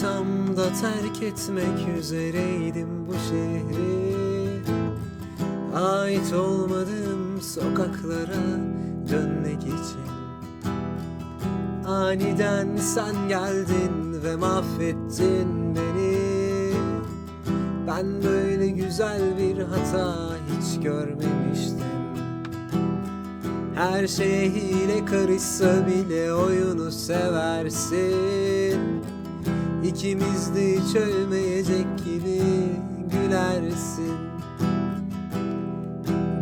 Tam da terk etmek üzereydim bu şehri. Ait olmadığım sokaklara dönmek için. Aniden sen geldin ve mahvettin beni. Ben böyle güzel bir hata hiç görmemiştim. Her şeye hile karışsa bile oyunu seversin İkimiz de hiç ölmeyecek gibi gülersin.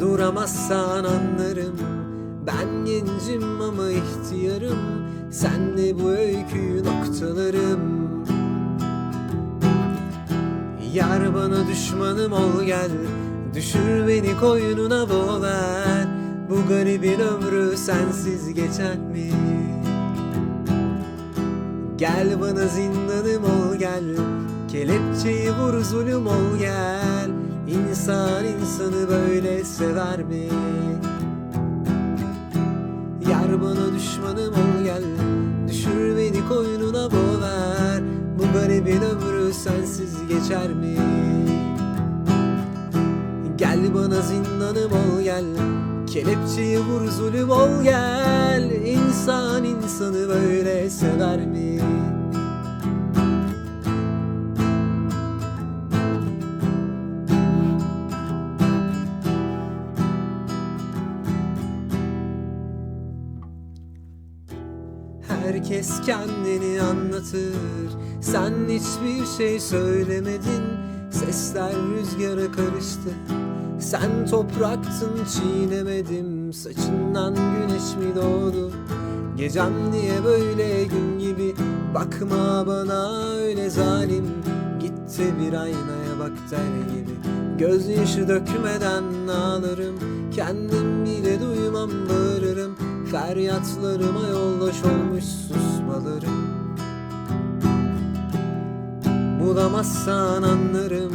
Duramazsan anlarım Ben gencim ama ihtiyarım. Sen de bu öyküyü noktalarım. Yar bana düşmanım ol gel Düşür beni koynuna boğver Bu garibin ömrü sensiz geçer mi? Gel bana zindanım ol gel Kelepçeyi vur zulüm ol gel İnsan insanı böyle sever mi? Yar bana düşmanım ol gel Düşür beni koynuna boğver Bu garibin ömrü sensiz geçer mi? Gel bana zindanım ol gel Kelepçeyi vur zulüm ol gel İnsan insanı böyle sever mi? Herkes kendini anlatır. Sen hiçbir şey söylemedin. Sesler rüzgara karıştı. Sen topraktın çiğnemedim. Saçından güneş mi doğdu? Gecem niye böyle gün gibi? Bakma bana öyle zalim. Gitti bir aynaya bak der gibi. Gözyaşı dökmeden ağlarım. Kendim bile duymam bağırırım Feryatlarıma yoldaş olmuş susmalarım. Bulamazsan anlarım.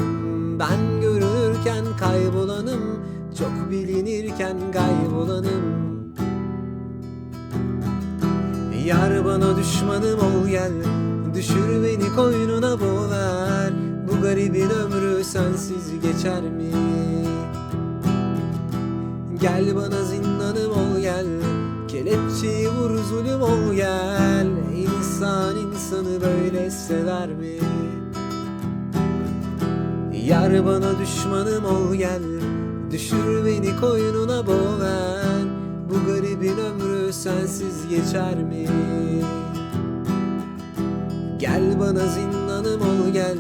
Ben görülürken kaybolanım. Çok bilinirken kaybolanım. Yar bana düşmanım ol gel. Düşür beni koynuna boğver Bu garibin ömrü sensiz geçer mi? Gel bana zindanım ol gel Kelepçeyi vur zulüm ol gel. İnsan insanı böyle sever mi? Yar bana düşmanım ol gel. Düşür beni koynuna boğver Bu garibin ömrü sensiz geçer mi? Gel bana zindanım ol gel.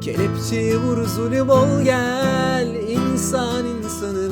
Kelepçeyi vur zulüm ol gel. İnsan insanı